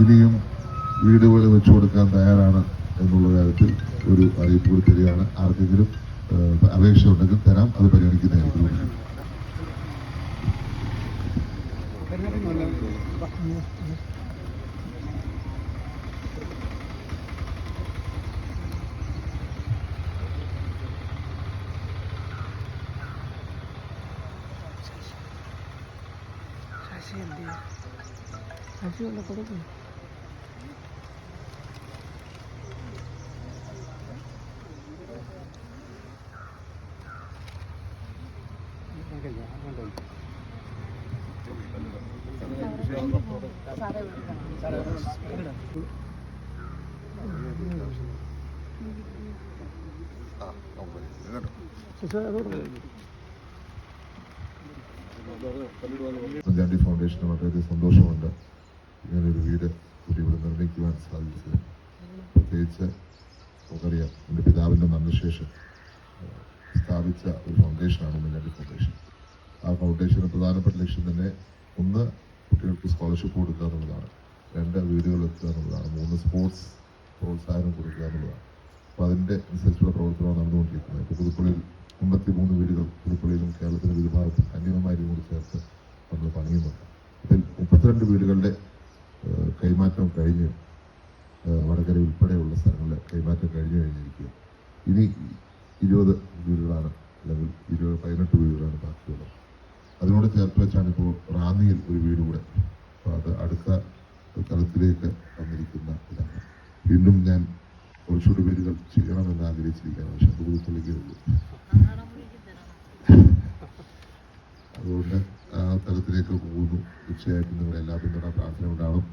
ഇനിയും വീടുകൾ വെച്ചു കൊടുക്കാൻ തയ്യാറാണ് എന്നുള്ള കാര്യത്തിൽ ഒരു അറിയിപ്പ് കൂടി തരികയാണ്. ആർക്കെങ്കിലും അപേക്ഷ ഉണ്ടെങ്കിൽ തരാം. അത് പരിഗണിക്കുന്നതായിരിക്കും. ശശി എന്ത്? ശശി ഒന്ന് കൊടുക്കും ഗാന്ധി ഫൗണ്ടേഷന് വളരെയധികം സന്തോഷമുണ്ട്. ഇങ്ങനൊരു വീട് കൂടി ഇവിടെ നിർമ്മിക്കുവാൻ സാധിച്ചത്. പ്രത്യേകിച്ച് നമുക്കറിയാം എന്റെ പിതാവിന്റെ മരണശേഷം സ്ഥാപിച്ച ഒരു ഫൗണ്ടേഷനാണ് സഞ്ചാണ്ടി ഫൗണ്ടേഷൻ ആ ഫൗണ്ടേഷന് പ്രധാനപ്പെട്ട ലക്ഷ്യം തന്നെ ഒന്ന് കുട്ടികൾക്ക് സ്കോളർഷിപ്പ് കൊടുക്കുക എന്നുള്ളതാണ്. രണ്ട് വീടുകൾ എത്തുക എന്നുള്ളതാണ്. മൂന്ന് സ്പോർട്സ് പ്രോത്സാഹനം കൊടുക്കുക എന്നുള്ളതാണ്. അപ്പോൾ അതിന്റെ അനുസരിച്ചുള്ള പ്രവർത്തനമാണ് നടന്നുകൊണ്ടിരിക്കുന്നത്. ഇപ്പോൾ പുതുപ്പള്ളിയിൽ അമ്പത്തി മൂന്ന് വീടുകൾ പുതുപ്പള്ളിയിലും കേരളത്തിന്റെ വിവിധ ഭാഗത്തും കന്യാകുമാരിയും കൂടി ചേർത്ത് നമ്മൾ പണിയുന്നുണ്ട്. ഇതിൽ മുപ്പത്തിരണ്ട് വീടുകളുടെ കൈമാറ്റം കഴിഞ്ഞ് വടകര ഉൾപ്പെടെയുള്ള സ്ഥലങ്ങളിൽ കൈമാറ്റം കഴിഞ്ഞു കഴിഞ്ഞിരിക്കുക ഇനി ഇരുപത് വീടുകളാണ് അല്ലെങ്കിൽ ഇരുപത് പതിനെട്ട് വീടുകളാണ് അതിനോട് ചേർത്ത് വെച്ചാണ് ഇപ്പോൾ റാന്നിയിൽ ഒരു വീട് കൂടെ. അപ്പോൾ അത് അടുത്ത തലത്തിലേക്ക് വന്നിരിക്കുന്ന ഇതാണ്. വീണ്ടും ഞാൻ കുറച്ചുകൂടി വീടുകൾ ചെയ്യണമെന്ന് ആഗ്രഹിച്ചിരിക്കുകയാണ്. പക്ഷെ അത് പുതുപ്പള്ളിക്കുള്ളൂ അതുകൊണ്ട് ആ തലത്തിലേക്ക് പോകുന്നു. തീർച്ചയായിട്ടും നിങ്ങൾ എല്ലാ പിന്തുണ പ്രാർത്ഥന ഉണ്ടാവും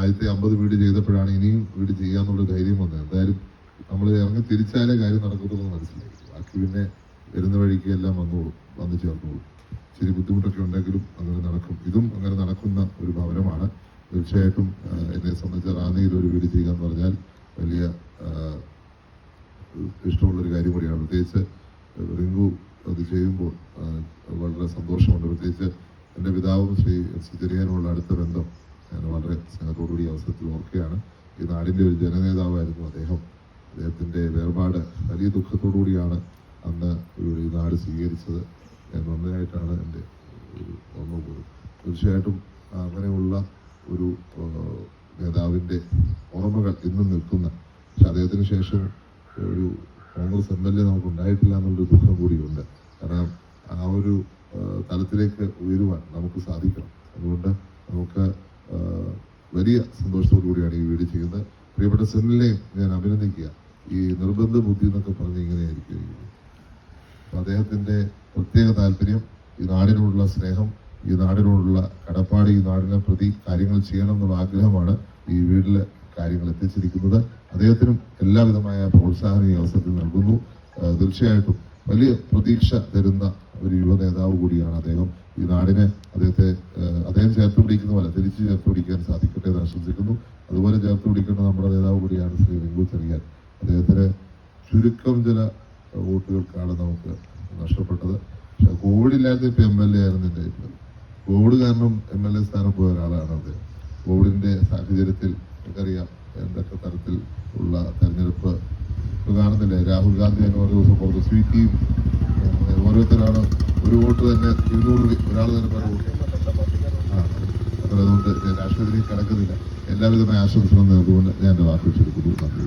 ആദ്യത്തെ അമ്പത് വീട് ചെയ്തപ്പോഴാണ് ഇനിയും വീട് ചെയ്യാന്നുള്ള ധൈര്യം വന്നത്. എന്തായാലും നമ്മൾ ഇറങ്ങി തിരിച്ചാലേ കാര്യം നടക്കത്തുള്ളൂ എന്ന് മനസ്സിലായി. ബാക്കി പിന്നെ വരുന്ന വഴിക്ക് എല്ലാം വന്നോളും വന്നു ചേർന്നോളും. ഇച്ചിരി ബുദ്ധിമുട്ടൊക്കെ ഉണ്ടെങ്കിലും അങ്ങനെ നടക്കും. ഇതും അങ്ങനെ നടക്കുന്ന ഒരു ഭവനമാണ്. തീർച്ചയായിട്ടും എന്നെ സംബന്ധിച്ച് റാന്നിയിൽ ഒരു വീട് ചെയ്യുക എന്ന് പറഞ്ഞാൽ വലിയ ഇഷ്ടമുള്ളൊരു കാര്യം കൂടിയാണ്. പ്രത്യേകിച്ച് റിങ്കു അത് ചെയ്യുമ്പോൾ വളരെ സന്തോഷമുണ്ട്. പ്രത്യേകിച്ച് എന്റെ പിതാവും ശ്രീ എസ് ചെറിയാനുമുള്ള അടുത്ത ബന്ധം ഞാൻ വളരെ സ്നേഹത്തോടുകൂടി അവസരത്തിൽ ഓർക്കുകയാണ്. ഈ നാടിന്റെ ഒരു ജനനേതാവായിരുന്നു അദ്ദേഹം. അദ്ദേഹത്തിന്റെ വേർപാട് വലിയ ദുഃഖത്തോടു കൂടിയാണ് അന്ന് ഈ നാട് സ്വീകരിച്ചത്. ഞാൻ നന്നായിട്ടാണ് എന്റെ പോലും തീർച്ചയായിട്ടും അങ്ങനെയുള്ള ഒരു നേതാവിന്റെ ഓർമ്മകൾ ഇന്നും നിൽക്കുന്ന പക്ഷെ അദ്ദേഹത്തിന് ശേഷം ഒരു കോൺഗ്രസ് എം എൽ എ നമുക്ക് ഉണ്ടായിട്ടില്ല എന്നുള്ളൊരു ദുഃഖം കൂടിയുണ്ട്. കാരണം ആ ഒരു തലത്തിലേക്ക് ഉയരുവാൻ നമുക്ക് സാധിക്കണം. അതുകൊണ്ട് നമുക്ക് വലിയ സന്തോഷത്തോടു കൂടിയാണ് ഈ വീട് ചെയ്യുന്നത്. പ്രിയപ്പെട്ട സെനിലിനെയും ഞാൻ അഭിനന്ദിക്കുക. ഈ നിർബന്ധ ബുദ്ധി എന്നൊക്കെ പറഞ്ഞ് ഇങ്ങനെയായിരിക്കും അദ്ദേഹത്തിന്റെ പ്രത്യേക താല്പര്യം ഈ നാടിനോടുള്ള സ്നേഹം ഈ നാടിനോടുള്ള കടപ്പാട് ഈ നാടിനെ പ്രതി കാര്യങ്ങൾ ചെയ്യണം എന്നുള്ള ആഗ്രഹമാണ് ഈ വീട്ടിലെ കാര്യങ്ങൾ എത്തിച്ചിരിക്കുന്നത്. അദ്ദേഹത്തിനും എല്ലാവിധമായ പ്രോത്സാഹനം ഈ അവസരത്തിൽ നൽകുന്നു. തീർച്ചയായിട്ടും വലിയ പ്രതീക്ഷ തരുന്ന ഒരു യുവ നേതാവ് കൂടിയാണ് അദ്ദേഹം. ഈ നാടിനെ അദ്ദേഹത്തെ അദ്ദേഹം ചേർത്ത് പിടിക്കുന്ന പോലെ തിരിച്ച് ചേർത്ത് പിടിക്കാൻ സാധിക്കട്ടെ എന്ന് ആശംസിക്കുന്നു. അതുപോലെ ചേർത്ത് പിടിക്കേണ്ട നമ്മുടെ നേതാവ് കൂടിയാണ് ശ്രീ രംഗു ചെറിയാൻ. അദ്ദേഹത്തിന് ചുരുക്കം ചില വോട്ടുകൾക്കാണ് നമുക്ക് നഷ്ടപ്പെട്ടത്. പക്ഷെ കോവിഡ് ഇല്ലാത്ത ഇപ്പൊ എം എൽ എ ആയിരുന്നു ഇപ്പോൾ കോവിഡ് കാരണം എം എൽ എ സ്ഥാനം പോയ ഒരാളാണ് അദ്ദേഹം കോവിഡിന്റെ സാഹചര്യത്തിൽ നമുക്കറിയാം എന്തൊക്കെ തരത്തിൽ ഉള്ള തെരഞ്ഞെടുപ്പ് കാണുന്നില്ലേ? രാഹുൽ ഗാന്ധി തന്നെ ഓരോ ദിവസം പുറത്ത് സ്വീറ്റിയും ഓരോരുത്തരാണ് ഒരു വോട്ട് തന്നെ ഇരുന്നൂറ് ഒരാൾ തന്നെ പല വോട്ട് അതുകൊണ്ട് രാഷ്ട്രീയത്തിലേക്ക് കടക്കുന്നില്ല. എല്ലാവിധമായ ആശംസകളും നേർന്നുകൊണ്ട് ഞാൻ എന്റെ വാക്കുകൾ ചുരുക്കുന്നു. നന്ദി.